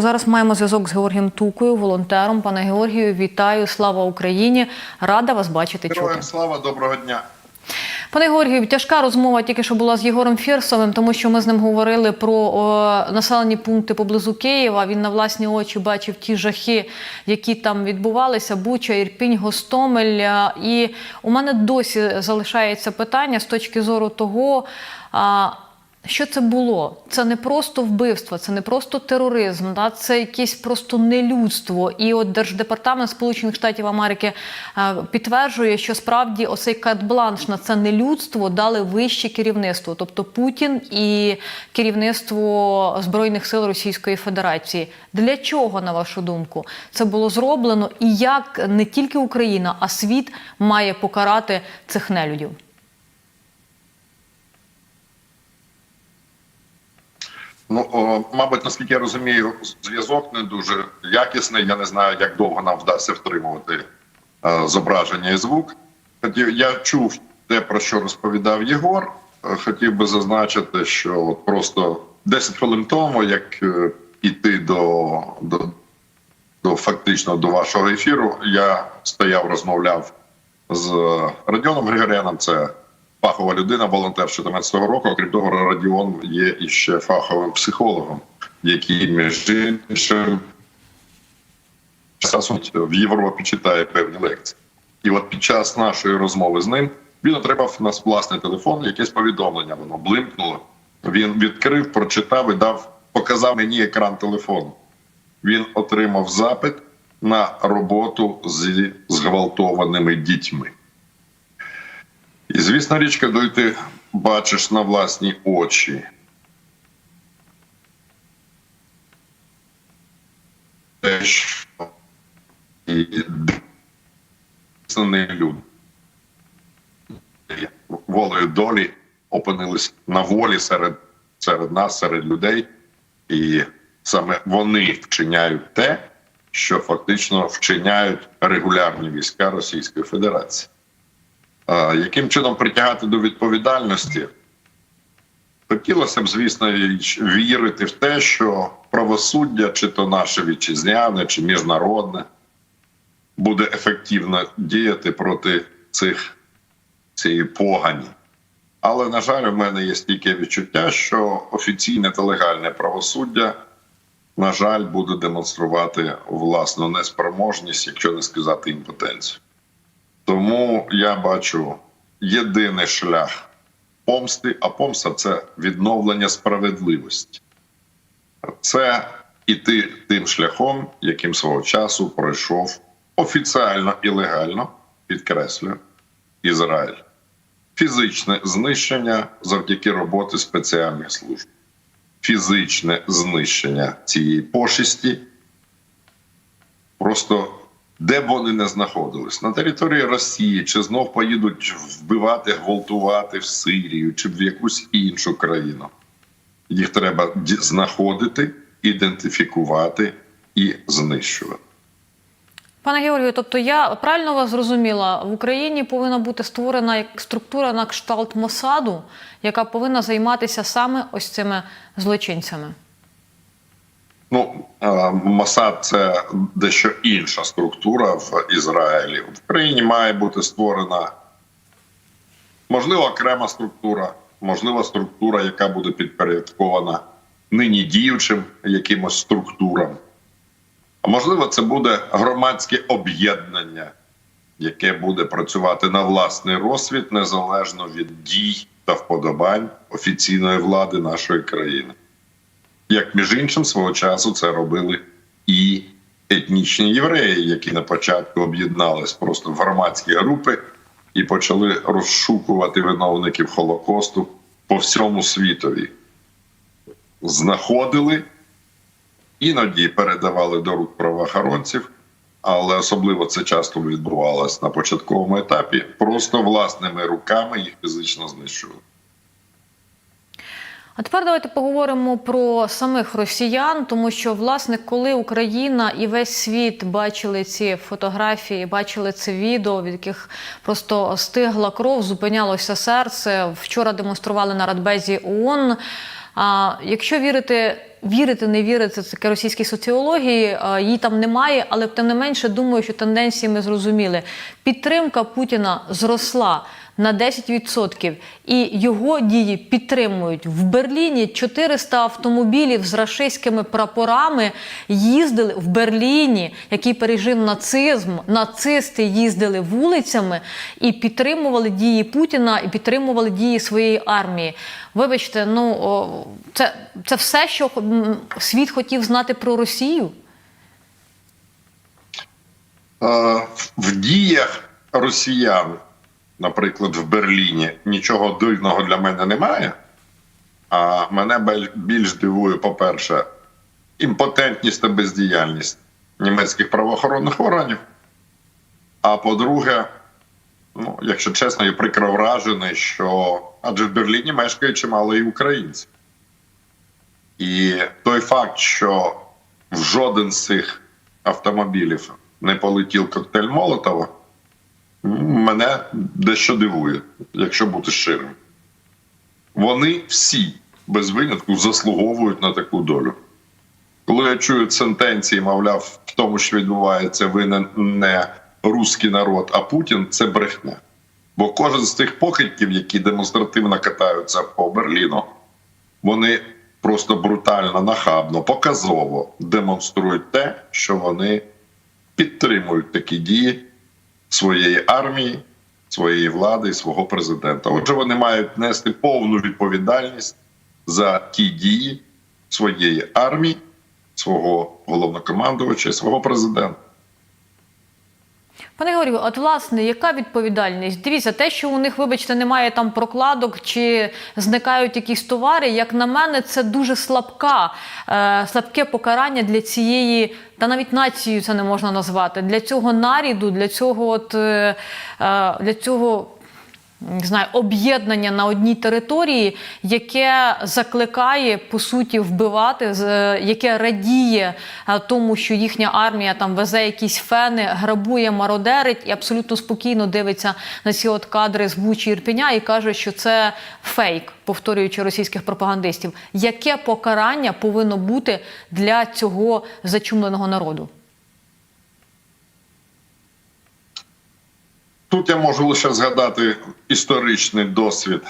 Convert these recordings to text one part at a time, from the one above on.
Зараз маємо зв'язок з Георгієм Тукою, волонтером. Пане Георгію, вітаю! Слава Україні! Рада вас бачити. чути. Слава, доброго дня. Пане Георгію, тяжка розмова тільки що була з Єгором Фірсовим, тому що ми з ним говорили про о, населені пункти поблизу Києва. Він на власні очі бачив ті жахи, які там відбувалися: Буча, Ірпінь, Гостомель. І у мене досі залишається питання з точки зору того. А, що це було? Це не просто вбивство, це не просто тероризм, да? це якесь просто нелюдство. І от Держдепартамент Сполучених Штатів Америки е, підтверджує, що справді оцей карт-бланш на це нелюдство дали вище керівництво, тобто Путін і керівництво Збройних сил Російської Федерації. Для чого, на вашу думку, це було зроблено, і як не тільки Україна, а світ має покарати цих нелюдів? Ну, мабуть, наскільки я розумію, зв'язок не дуже якісний. Я не знаю, як довго нам вдасться втримувати е, зображення і звук. Хотів, я чув те, про що розповідав Єгор. Е, Хотів би зазначити, що от просто 10 хвилин тому, як е, іти до, до, до фактично до вашого ефіру, я стояв, розмовляв з Радіоном Григоряном. Це фахова людина, волонтер 2014 року. Окрім того, Радіон є і ще фаховим психологом, який між іншим в Європі читає певні лекції. І от під час нашої розмови з ним він отримав на власний телефон якесь повідомлення. Воно блимкнуло. Він відкрив, прочитав і дав, показав мені екран телефону. Він отримав запит на роботу зі зґвалтованими дітьми. І, звісно, річ, коли ти бачиш на власні очі. Те, що не люди. Волею долі опинились на волі серед, серед нас, серед людей, і саме вони вчиняють те, що фактично вчиняють регулярні війська Російської Федерації. Яким чином притягати до відповідальності? Хотілося б, звісно, вірити в те, що правосуддя, чи то наше вітчизняне, чи міжнародне, буде ефективно діяти проти цих цієї погані. Але, на жаль, у мене є стільки відчуття, що офіційне та легальне правосуддя, на жаль, буде демонструвати власну неспроможність, якщо не сказати імпотенцію. Тому я бачу єдиний шлях помсти, а помста це відновлення справедливості. Це іти тим шляхом, яким свого часу пройшов офіціально і легально, підкреслюю, Ізраїль. Фізичне знищення завдяки роботи спеціальних служб, фізичне знищення цієї пошесті. Просто де б вони не знаходились на території Росії, чи знов поїдуть вбивати, гвалтувати в Сирію, чи в якусь іншу країну. Їх треба знаходити, ідентифікувати і знищувати. Пане Георгію, тобто я правильно вас зрозуміла, в Україні повинна бути створена як структура на кшталт Мосаду, яка повинна займатися саме ось цими злочинцями. Ну, е, Масад це дещо інша структура в Ізраїлі. В Україні має бути створена можливо окрема структура, можливо, структура, яка буде підпорядкована нині діючим якимось структурам. А можливо, це буде громадське об'єднання, яке буде працювати на власний розсвіт незалежно від дій та вподобань офіційної влади нашої країни як між іншим свого часу це робили і етнічні євреї, які на початку об'єднались просто в громадські групи і почали розшукувати виновників Холокосту по всьому світові. Знаходили, іноді передавали до рук правоохоронців, але особливо це часто відбувалося на початковому етапі. Просто власними руками їх фізично знищували. А тепер давайте поговоримо про самих росіян, тому що, власне, коли Україна і весь світ бачили ці фотографії, бачили це відео, від яких просто стигла кров, зупинялося серце. Вчора демонстрували на Радбезі ООН. А якщо вірити вірити, не вірити, це таке російській соціології, її там немає, але тим не менше думаю, що тенденції ми зрозуміли. Підтримка Путіна зросла на 10%, і його дії підтримують в Берліні. 400 автомобілів з рашистськими прапорами їздили в Берліні, який пережив нацизм. Нацисти їздили вулицями і підтримували дії Путіна і підтримували дії своєї армії. Вибачте, ну це, це все, що світ хотів знати про Росію. В діях росіян, наприклад, в Берліні, нічого дивного для мене немає. А мене більш дивує, по-перше, імпотентність та бездіяльність німецьких правоохоронних органів. А по-друге, ну, якщо чесно, я прикро вражений, що адже в Берліні мешкає чимало і українців. І той факт, що в жоден з цих автомобілів не полетів коктейль Молотова, мене дещо дивує, якщо бути щирим. Вони всі без винятку заслуговують на таку долю. Коли я чую сентенції, мовляв, в тому, що відбувається, винен не руський народ, а Путін, це брехня. Бо кожен з тих покидьків, які демонстративно катаються по Берліну, вони просто брутально, нахабно, показово демонструють те, що вони підтримують такі дії своєї армії, своєї влади і свого президента. Отже, вони мають нести повну відповідальність за ті дії своєї армії, свого головнокомандувача свого президента. Пане Георгію, от власне, яка відповідальність? Дивіться, те, що у них, вибачте, немає там прокладок чи зникають якісь товари, як на мене, це дуже слабка, е, слабке покарання для цієї, та навіть націю це не можна назвати, для цього наряду, для цього, от, е, е, для цього не знаю, об'єднання на одній території, яке закликає по суті вбивати, з- яке радіє е, тому, що їхня армія там везе якісь фени, грабує, мародерить і абсолютно спокійно дивиться на ці от кадри з Бучі Ірпеня і каже, що це фейк, повторюючи російських пропагандистів. Яке покарання повинно бути для цього зачумленого народу? Тут я можу лише згадати історичний досвід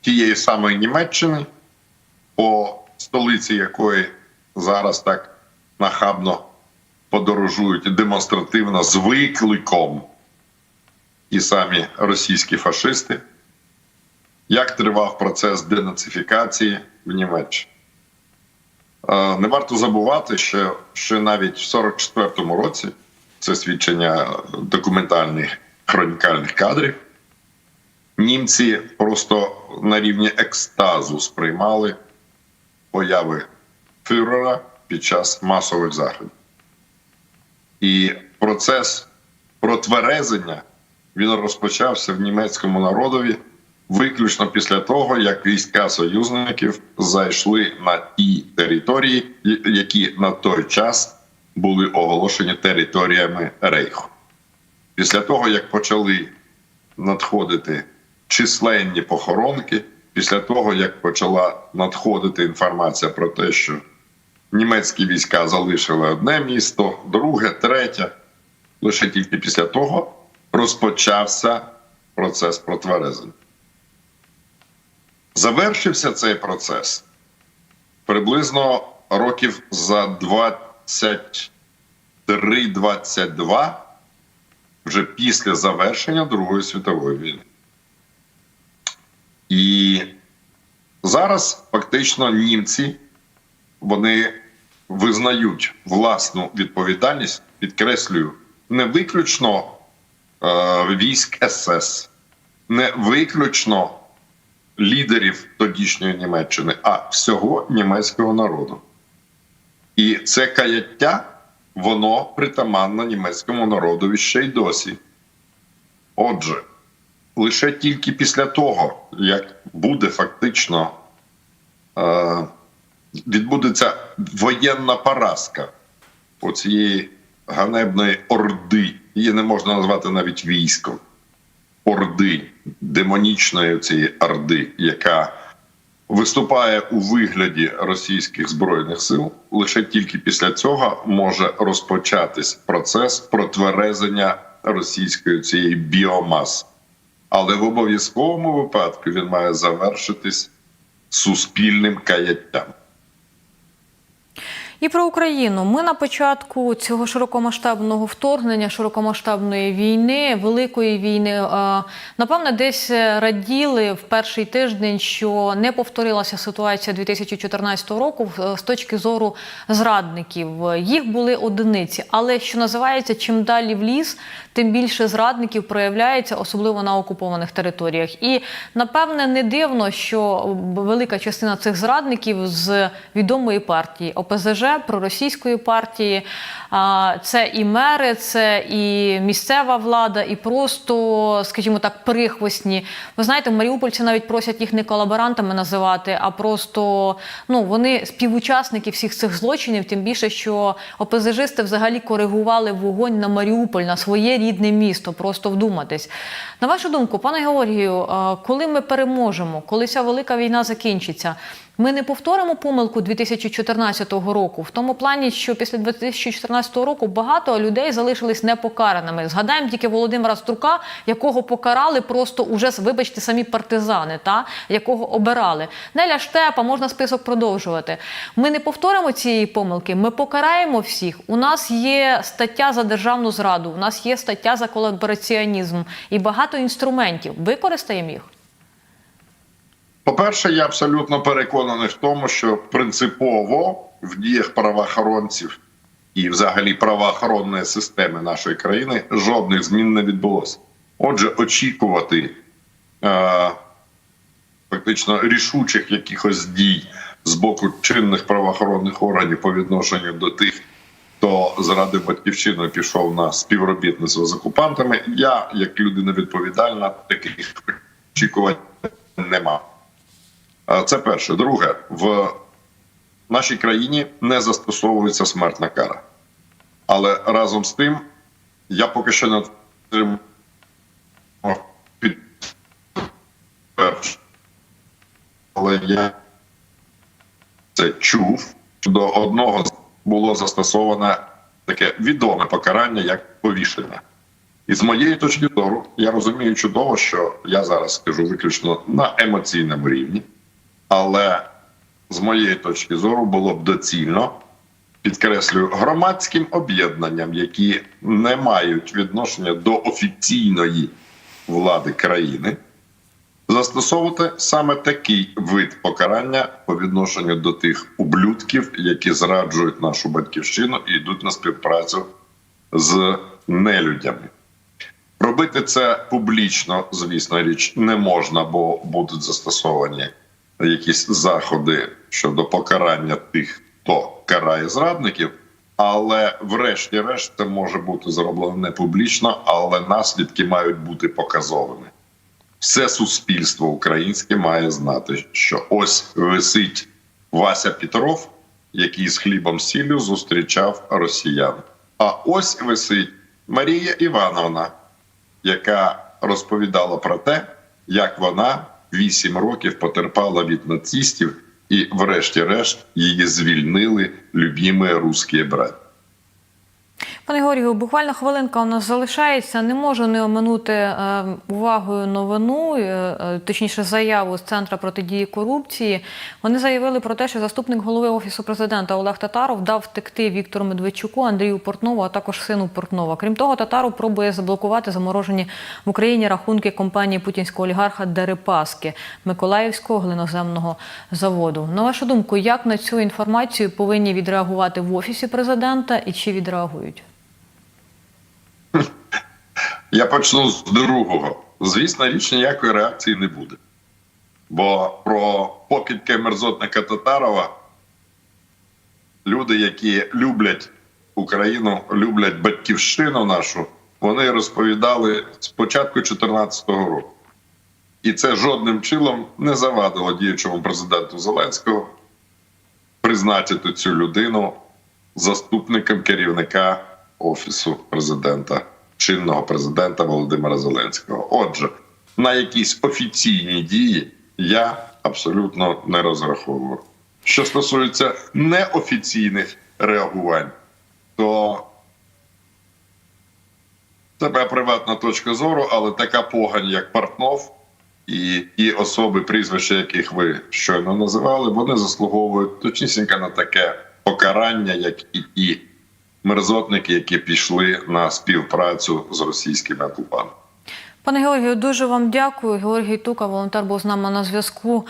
тієї самої Німеччини, по столиці якої зараз так нахабно подорожують і демонстративно з викликом ті самі російські фашисти, як тривав процес денацифікації в Німеччині. Е, Не варто забувати, що, що навіть в 44-му році це свідчення документальних хронікальних кадрів. Німці просто на рівні екстазу сприймали появи фюрера під час масових заходів. І процес протверезення він розпочався в німецькому народові виключно після того, як війська союзників зайшли на ті території, які на той час були оголошені територіями Рейху. Після того, як почали надходити численні похоронки, після того, як почала надходити інформація про те, що німецькі війська залишили одне місто, друге, третє, лише тільки після того розпочався процес протверезення. Завершився цей процес приблизно років за 23-22 вже після завершення Другої світової війни. І зараз фактично німці вони визнають власну відповідальність, підкреслюю, не виключно е, військ СС, не виключно лідерів тодішньої Німеччини, а всього німецького народу. І це каяття, воно притаманно німецькому народові ще й досі. Отже, лише тільки після того, як буде фактично е, відбудеться воєнна поразка у цієї ганебної орди, її не можна назвати навіть військом, орди, демонічної цієї орди, яка виступає у вигляді російських збройних сил, лише тільки після цього може розпочатись процес протверезення російської цієї біомаси. Але в обов'язковому випадку він має завершитись суспільним каяттям. І про Україну. Ми на початку цього широкомасштабного вторгнення, широкомасштабної війни, великої війни, е, напевне, десь раділи в перший тиждень, що не повторилася ситуація 2014 року е, з точки зору зрадників. Їх були одиниці, але що називається, чим далі в ліс, тим більше зрадників проявляється, особливо на окупованих територіях. І напевне не дивно, що велика частина цих зрадників з відомої партії ОПЗЖ, проросійської партії. Це і мери, це і місцева влада, і просто, скажімо так, прихвостні. Ви знаєте, маріупольці навіть просять їх не колаборантами називати, а просто ну вони співучасники всіх цих злочинів. Тим більше, що ОПЗЖисти взагалі коригували вогонь на Маріуполь, на своє рідне місто. Просто вдуматись. На вашу думку, пане Георгію, коли ми переможемо, коли ця велика війна закінчиться, ми не повторимо помилку 2014 року в тому плані, що після 2014 року багато людей залишились непокараними. Згадаємо тільки Володимира Струка, якого покарали просто уже вибачте самі партизани, та якого обирали. Неля Штепа, можна список продовжувати. Ми не повторимо цієї помилки. Ми покараємо всіх. У нас є стаття за державну зраду, у нас є стаття за колабораціонізм і багато інструментів. Використаємо їх. По-перше, я абсолютно переконаний в тому, що принципово в діях правоохоронців і, взагалі, правоохоронної системи нашої країни жодних змін не відбулося. Отже, очікувати е, фактично рішучих якихось дій з боку чинних правоохоронних органів по відношенню до тих, хто заради батьківщини пішов на співробітництво з окупантами. Я, як людина відповідальна, таких очікувань не мав. Е, Це перше. Друге, в нашій країні не застосовується смертна кара. Але разом з тим, я поки що не отримав під перше. Але я це чув, до одного було застосоване таке відоме покарання як повішення. І з моєї точки зору, я розумію чудово, що я зараз скажу виключно на емоційному рівні. Але з моєї точки зору було б доцільно, підкреслюю, громадським об'єднанням, які не мають відношення до офіційної влади країни, застосовувати саме такий вид покарання по відношенню до тих ублюдків, які зраджують нашу батьківщину і йдуть на співпрацю з нелюдями. Робити це публічно, звісно, річ не можна, бо будуть застосовані якісь заходи щодо покарання тих, хто карає зрадників. Але, врешті-решт, це може бути зроблено не публічно, але наслідки мають бути показовими. Все суспільство українське має знати, що ось висить Вася Петров, який з хлібом сіллю зустрічав росіян. А ось висить Марія Івановна, яка розповідала про те, як вона вісім років потерпала від нацистів, і, врешті-решт, її звільнили любіме русські брати. Пане Георгію, буквально хвилинка у нас залишається. Не можу не оминути е, увагою новину, е, е, точніше, заяву з центру протидії корупції. Вони заявили про те, що заступник голови офісу президента Олег Татаров дав втекти Віктору Медведчуку, Андрію Портнову, а також сину Портнова. Крім того, Татаров пробує заблокувати заморожені в Україні рахунки компанії путінського олігарха Дерипаски Миколаївського глиноземного заводу. На вашу думку, як на цю інформацію повинні відреагувати в офісі президента і чи відреагують? Я почну з другого. Звісно, річ ніякої реакції не буде. Бо про покидьки мерзотника Татарова люди, які люблять Україну, люблять батьківщину нашу, вони розповідали з початку 2014 року. І це жодним чином не завадило діючому президенту Зеленського призначити цю людину заступником керівника офісу президента, чинного президента Володимира Зеленського. Отже, на якісь офіційні дії я абсолютно не розраховував. Що стосується неофіційних реагувань, то це моя приватна точка зору, але така погань, як Портнов і ті особи, прізвища яких ви щойно називали, вони заслуговують точнісінько на таке покарання, як і ті мерзотники, які пішли на співпрацю з російськими окупантами. Пане Георгію, дуже вам дякую. Георгій Тука, волонтер, був з нами на зв'язку.